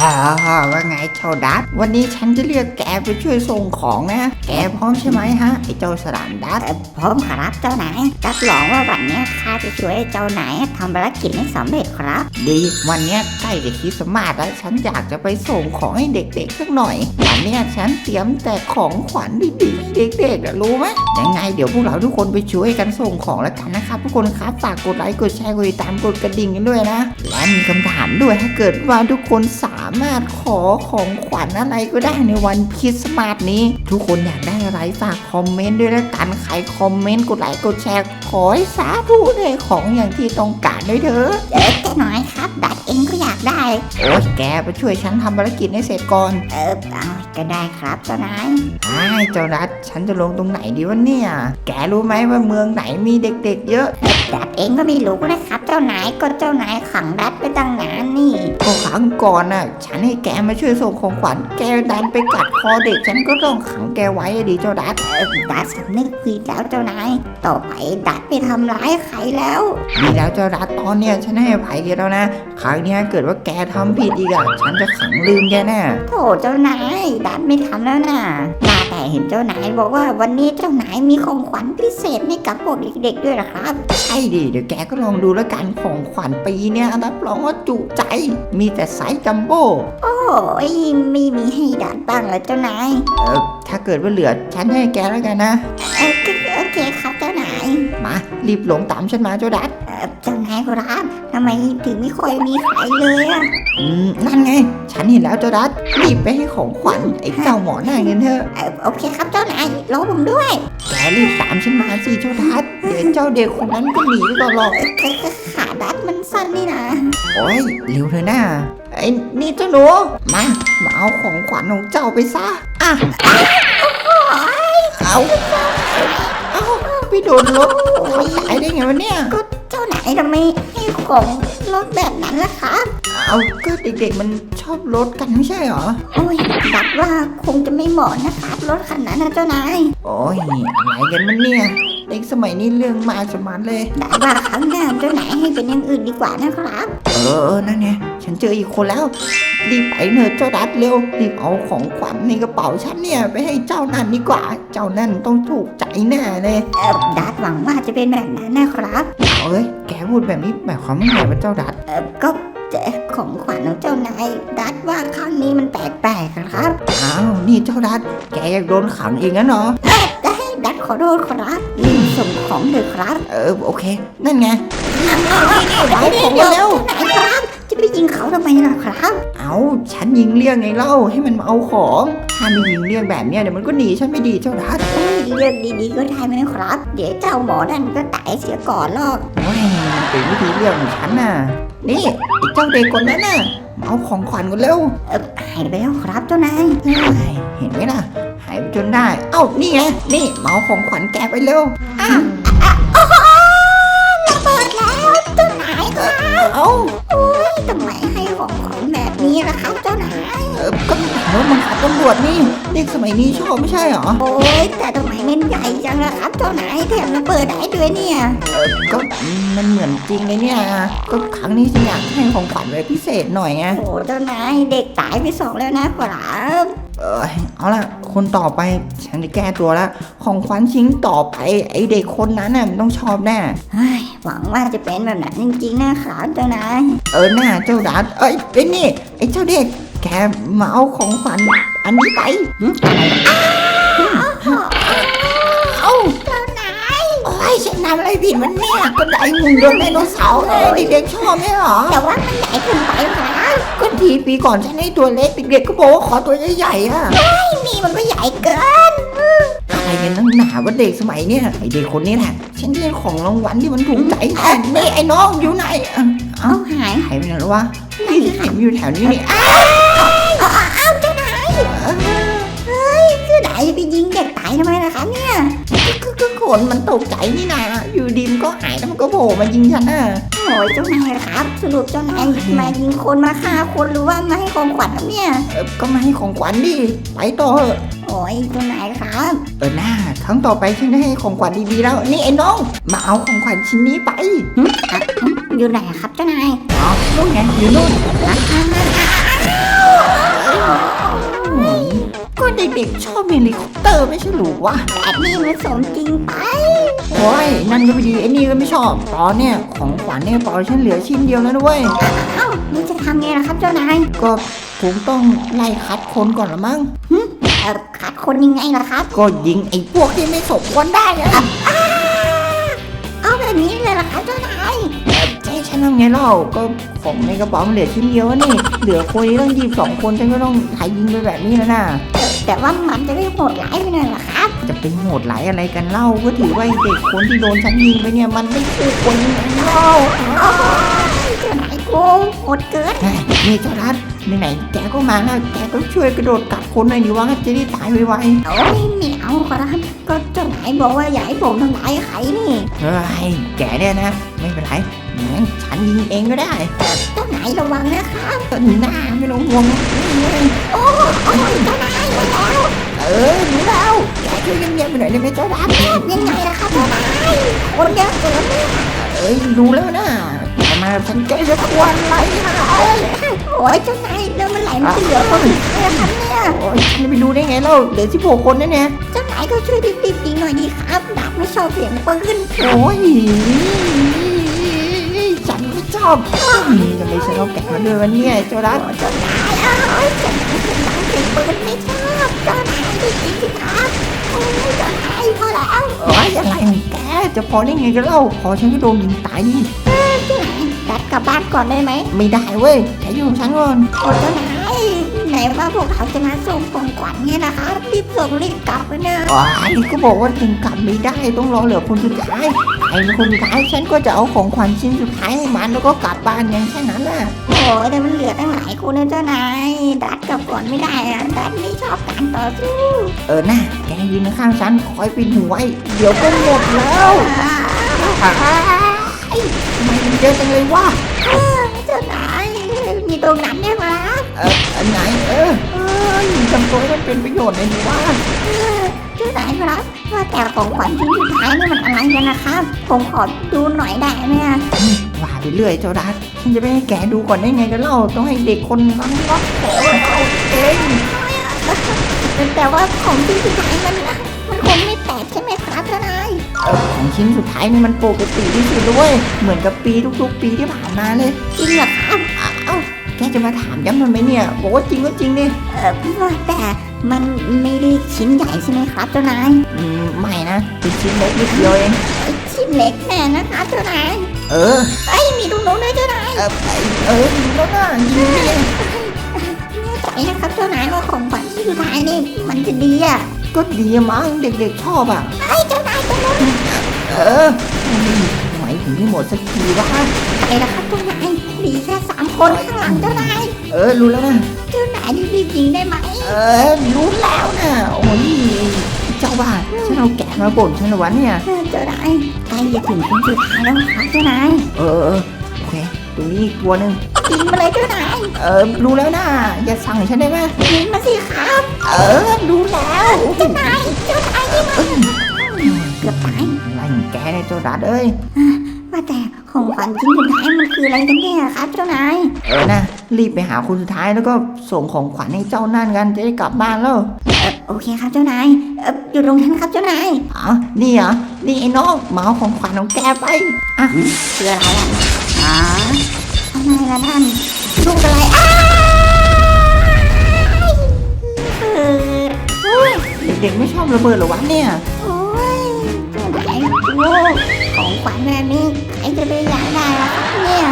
อ่าว่าไงเจ้าดัดวันนี้ฉันจะเรียกแกไปช่วยส่งของนะ แกพร้อมใช่ไหมฮะไอ้เจ้าสลามดัดเพร้อมครับเจ้านายรับรองว่าวันนี้ข้าจะช่วยเจ้านายทำภารกิจให้สำเร็จครับ ดีวันนี้ใกล้จะคริสต์มาสแล้วฉันอยากจะไปส่งของให้เด็กๆสักหน่อยวันนี้ฉันเตรียมแต่ของขวัญดีๆให้เด็กๆอะรู้ไหมยังไงเดี๋ยวพวกเราทุกคนไปช่วยกันส่งของแล้วกันนะครับทุกคนครับฝากกดไลค์กดแชร์กดติดตามกดกระดิ่งกันด้วยนะ และมีคำถามด้วยถ้าเกิดว่าทุกคนสามารถขอของขวัญอะไรก็ได้ในวันคริสต์มาสนี้ ทุกคนอยากได้อะไรฝากคอมเมนต์ด้วยแล้วกันใครคอมเมนต์กดไลค์กดแชร์ขอให้สาธุเลยของอย่างที่ต้องการด้วยเถอะเออเจ้าน้อยครับดัดเองก็อยากได้โอ้ยแกไปช่วยฉันทำภารกิจให้เสร็จก่อน เออเอาก็ได้ครับเจ้านายไอ้ายเจ้ารัดฉันจะลงตรงไหนดีวะเนี่ย แกรู้ไหมว่าเมืองไหนมีเด็ก ๆ เยอะ ดัดเองก็ไม่รู้นะครับเจ้านายก็เจ้านายขังดัดไปตั้งนานนี่ ก็ครั้งก่อนน่ะฉันให้แกมาช่วยส่งของขวัญ แกดันไปกัดคอเด็ก ฉันก็ต้องขังแกไว้อะดิเจ้าดัดเออดัดสำนึกผิดแล้วเจ้านาย ต่อไปดัดไม่ทำร้ายใครแล้ว ดีแล้วเจ้าดัดตอนเนี้ยฉันให้อภัยแกแล้วนะ ครั้งเนี้ยเกิดว่าแกทำผิดอีกอะฉันจะขังลืมแกแน่โถเจ้านาย ดัดไม่ทำแล้วนะว่าแต่เห็นเจ้านายบอกว่าวันนี้เจ้านายมีของขวัญพิเศษให้กับพวกเด็กๆด้วยนะครับ ใช่ดิเดี๋ยวแกก็ลองดูแล้วกันของขวัญปีเนี้ยรับรองว่าจุใจ มีแต่ไซส์จัมโบ้โอ้ยไม่มีให้ดัดบ้างเหรอเจ้านายเออถ้าเกิดว่าเหลือฉันให้แกแล้วกันนะ เออโอเคครับเจ้านายมา รีบหลงตามฉันมาเจ้าดัดเอ่อเจ้านายครับทำไมถึงไม่ค่อยมีใครเลยอะอืมนั่นไง ฉันเห็นแล้วเจ้าดัดรีบไปให้ของขวัญไอ้เจ้าหมอหน้าเงินเถอะเอ่อโอเคครับเจ้านายรอผมด้วย แกรีบตามฉันมาสิเจ้าดัดเดี๋ยวเจ้าเด็กคนนั้นก็หนีไปก่อนหรอกเอ่อขาดัดมันสั้นนี่นะโอ้ยเร็วเถอะนะ ไอ้นี่เจ้าหนูมามาเอาของขวัญของเจ้าไปซะอะเอาเอาไปโดนรถตายได้ไงวะเนี่ยเจ้านายทำไมให้ของรถแบบนั้นล่ะครับเอาก็เด็กๆมันชอบรถกันไม่ใช่เหรอโอ้ยดัดว่าคงจะไม่เหมาะนะครับรถคันนั้นนะเจ้านายโอ้ยอะไรกันมันเนี่ย เด็กสมัยนี้เรื่องมากสมันเลยดัดว่าครั้งหน้าเจ้านายให้เป็นอย่างอื่นดีกว่านะครับเออเออนั่นไงฉันเจออีกคนแล้ว รีบไปเถอะเจ้าดัดเร็วรีบเอาของขวัญในกระเป๋าฉันเนี่ยไปให้เจ้านั่นดีกว่า เจ้านั่นต้องถูกใจแน่เลยเออดัดหวังว่าจะเป็นแบบนั้นนะครับเอาเอ้ยแกพูดแบบนี้หมายความว่าไงวะเจ้าดัดเออก็แต่ของขวัญของเจ้านายดัดว่าครั้งนี้มันแปลกๆนะครับ อ้าว นี่เจ้าดัดแกอยากโดนขังเองงั้นเหรอดัด ขอโทษครับรีบส่งของเถอะครับ เออโอเค นั่นไงเอาของเร็วไหนครับจะไปยิงเขาทำไมล่ะครับ เอาฉันยิงเรียกไงเล่าให้มันมาเอาของ ถ้าไม่ยิงเรียกแบบเนี้ยเดี๋ยวมันก็หนีฉันไม่ดีเจ้าดัดเอ้ยเลือกดีๆก็ได้ไหมครับ เดี๋ยวเจ้าหมอนั่นก็ตายเสียก่อนหรอกโอ้ยมันเป็นวิธีเรียกของฉันน่ะ นี่ไอ้เจ้าเด็กคนนั้นน่ะมาเอาของขวัญกันเร็วเออหายไปแล้วครับเจ้านายเฮ้ยเห็นไหมล่ะหายไปจนได้ เอ้านี่ไง นี่มาเอาของขวัญแกไปเร็วอ้าวระเบิดแล้วเจ้านายครับเอ้าทำไมให้ของขวัญแบบนี้ล่ะครับเจ้านาย เออก็รถมันขับตำรวจนี่เด็กสมัยนี้ชอบไม่ใช่เหรอ โอ้ยแต่ทำไมมันใหญ่จังล่ะครับเจ้านายแถมระเบิดได้ด้วยเนี่ยเออก็มันเหมือนจริงเลยเนี่ย ก็ครั้งนี้ฉันอยากให้ของขวัญไว้พิเศษหน่อยไง โอ้เจ้านายเด็กตายไปสองแล้วนะครับ เออเอาล่ะคนต่อไปฉันจะแก้ตัวแล้วของขวัญชิ้นต่อไป ไอเด็กคนนั้นน่ะมันต้องชอบแน่เฮ้ยหวังว่าจะเป็นแบบนั้นจริงๆนะครับเจ้านายเออหน้าเจ้าดัดเอ้ยไอ้นี่ไอ้เจ้าเด็กแกมาเอาของขวัญอันนี้ไปหึอะไรเอ้าเจ้านายโอ้ยฉันทำอะไรผิดมันเนี่ยก็ได้หุ่นยนต์ไดโนเสาร์ไงเด็กๆชอบไหมเหรอแต่ว่ามันใหญ่เกินไปครับ ก็ทีปีก่อนฉันให้ตัวเล็กเด็กๆก็บอกว่าขอตัวใหญ่ๆอะนี่มันก็ใหญ่เกินอะไรกันนักหนาว่าเด็กสมัยเนี่ยไอเด็กคนนี้แหละฉันเรียกของรางวัลที่มันถูกใจแน่นี่ไอ้น้องอยู่ไหนเอ้าเอาหายหายไปไหนแล้ววะนี่เห็นอยู่แถวนี้นี่อ้าวคือไหนไปยิงเด็กตายทำไมล่ะครับเนี่ย ก็ก็คนมันตกใจนี่นาอยู่ดีมนก็หายแล้วมันก็โผล่มายิงฉันน่ะโอ้ยเจ้านายครับ สรุปเจ้านายมายิงคนมาฆ่าคนหรือว่ามาให้ของขวัญครับเนี่ยเออก็มาให้ของขวัญดิไปต่อเถอะโอ้ยเจ้านายครับเออหน้าครั้งต่อไปฉันจะให้ของขวัญดีๆแล้วนี่ไอ้น้องมาเอาของขวัญชิ้นนี้ไปอยู่ไหนครับเจ้านาย อ๋อนู่นไงอยู่นู่น อ้าว เด็กๆชอบเฮลิคอปเตอร์ไม่ใช่หรือวะแบบนี้มันสมจริงไป โอ้ยนั่นก็ไม่ดีไอ้นี่ก็ไม่ชอบตอนเนี่ยของขวัญเนี่ยเปล่าฉันเหลือชิ้นเดียวแล้วนะเว้ย เอ้านี่จะทำไงล่ะครับเจ้านายก็ผมต้องไล่คัดคนก่อนละมั้ง เอ่อขาดคนยังไงล่ะครับ ก็ยิงไอ้พวกที่ไม่สมควรได้อะเอาแบบนี้เลยล่ะครับเจ้านายใช่ฉันทำไงเล่าก็ของในกระเป๋ามันเหลือชิ้นเดียวอะนี่ เหลือคนนี้ต้องยีบสองคนฉันก็ต้องหายยิงไปแบบนี้แล้วนะ แต่ว่ามันจะได้โหดร้ายไปหน่อยล่ะครับจะเป็นโหดหลายอะไรกันเล่าก็ถือว่าเด็กคนที่โดนฉันยิงไปเนี่ยมันไม่คู่ควรยังไงเล่าเจ้านายโกงโหดเกินเฮ้ยนี่เจ้ารัดไหนๆแกก็มาแล้วแกก็ช่วยกระโดดกัดคนหน่อยดิวะจะได้ตายไวโอ้ยไม่เอาครับก็เจ้านายบอกว่าอย่าให้ผมทำร้ายใครนี่เฮ้ยแกเนี่ยนะ ไม่เป็นไรงั้นฉันยิงเองก็ได้เจ้านายระวังนะครับต้นหน้าไม่ต้องวงโอ้ยเจ้านาย อยได้ไหมเจ้ารัดยังไงล่ะครับเจ้านายคนเยอะเกินเนี่ยเอ้ยรู้แล้วนะแต่มาฉันแกจะควรอะไรนะเอ้ยโอ้ยเจ้านายแล้วมันไหลมาเหลือคนสุดท้ายแล้วครับเนี่ยโอ้ยฉันจะไปรู้ได้ไงเล่าเหลือสิบหกคนนะเนี่ยเจ้านายก็ช่วยรีบๆยิงหน่อยดีครับดับไม่ชอบเสียงปืนโอ้ยฉันไม่ชอบนี่ทำไมฉันเอาแกะมาด้วยวะเนี่ยเจ้ารัดเจ้านายเอ้ยเจ้านายเป็นหลังเสียงปืนไม่ชอบเจ้านายได้ยินสิครับโอ้ยเจ้านาย พอแล้วโอ้ยอะไรของแกจะพอได้ไงกันเล่าพอฉันก็โดนยิงตายดิเจ้านายดัดกลับบ้านก่อนได้ไหม ไม่ได้เว้ยแกอยู่กับฉันก่อนโอ้เจ้านายไหนว่าพวกเขาจะมาส่งของขวัญไงนะครับรีบส่งรีบกลับไปเนี่ยอ๋อก็บอกว่าถึงกลับไม่ได้ต้องรอเหลือคนสุดท้ายใครเป็นคนสุดท้ายฉันก็จะเอาของขวัญชิ้นสุดท้ายให้มันแล้วก็กลับบ้านอย่างแค่นั้นแหละโอ้ย แต่มันเหลือตั้งหลายคนนะเจ้านายดัดกลับก่อนไม่ได้อะดัดไม่ชอบการต่อสู้ เออนะแกยืนข้างๆฉันคอยปิดหูไว้ เดี๋ยวก็หมดแล้วอ่าทำไมมันเยอะจังเลยวะเจ้านายมีตรงนั้นได้ไหมครับเอออันไหนเออเออทำตัวให้มันเป็นประโยชน์ในอยดีว่า เจ้านายครับ ว่าแต่ของขวัญชิ้นสุดท้ายนี่มันอะไรกันนะครับ ผมขอดูหน่อยได้ไหมอะว่าไปเรื่อยเจ้าดัดฉันจะไปให้แกดูก่อนได้ไงกันเล่าต้องให้เด็กคนนั้นรับของเอาเองแต่ว่าของชิ้นสุดท้ายมันมันคงไม่แตกใช่ไหมครับเจ้านายเออของชิ้นสุดท้ายนี่มันปกติที่สุดด้วย เหมือนกับปีทุกๆ ปีที่ผ่านมาเลยจริงเหรอครับเอ้า แกจะมาถามย้ำทำไมเนี่ย บอกว่าจริงก็จริงดิเออว่าแต่มันไม่ได้ชิ้นใหญ่ใช่ไหมครับเจ้านายอืมไม่นะเป็นชิ้นเล็กนิดเดียวเองชิ้นเล็กแน่นะครับเจ้านายเออไอ้ยมีตรงโน้นด้วยเจ้านายเออไอ้เออยิงแล้วนะยิงดิแน่ใจนะครับเจ้านายว่าของขวัญชิ้นสุดท้ายนี่มันจะดีอะก็ดีมั้งเด็กๆชอบอะไอ้ยเจ้านายตรงโน้นเออหมายถึงที่หมดสักทีวะไปแล้วครับเจ้านายมีแค่สาม คนข้างหลังเจ้านายเออรู้แล้วนะ เจ้านายรีบๆยิงได้ไหมเออรู้แล้วนะโอ้ยเจ้าบ้าฉันเอาแกะมาบ่นฉันเหรอวะเนี่ย เออเจ้านายใกล้จะถึงคนสุดท้ายแล้วครับเจ้านายเออเออโอเคตรงนี้อีกตัวหนึ่งยิงมาเลยเจ้านายเออรู้แล้วนะอย่าสั่งฉันได้ไหมยิงมาสิครับเออรู้แล้วเจ้านายเจ้านายยิงมาเกือบตายอะไรของแกเนี่ยเจ้าดัดเอ้ย ว่าแต่ของขวัญชิ้นสุดท้ายมันคืออะไรกันแน่ครับเจ้านายเออนะรีบไปหาคนสุดท้ายแล้วก็ส่งของขวัญให้เจ้านั่นกันจะได้กลับบ้านแล้วเออโอเคครับเจ้านายเอออยู่ตรงนั้นครับเจ้านายอ๋อนี่เหรอนี่ไอ้น้องมาเอาของขวัญของแกไปอะคืออะไรอะอ๋ออะไรล่ะท่านลูกอะไรอ้าเออโอ้ยเด็กๆไม่ชอบระเบิดเหรอวะเนี่ย โอ้ยเจ้านายโอ้ ของขวัญแบบนี้ใครจะไปอยากได้ล่ะครับเนี่ย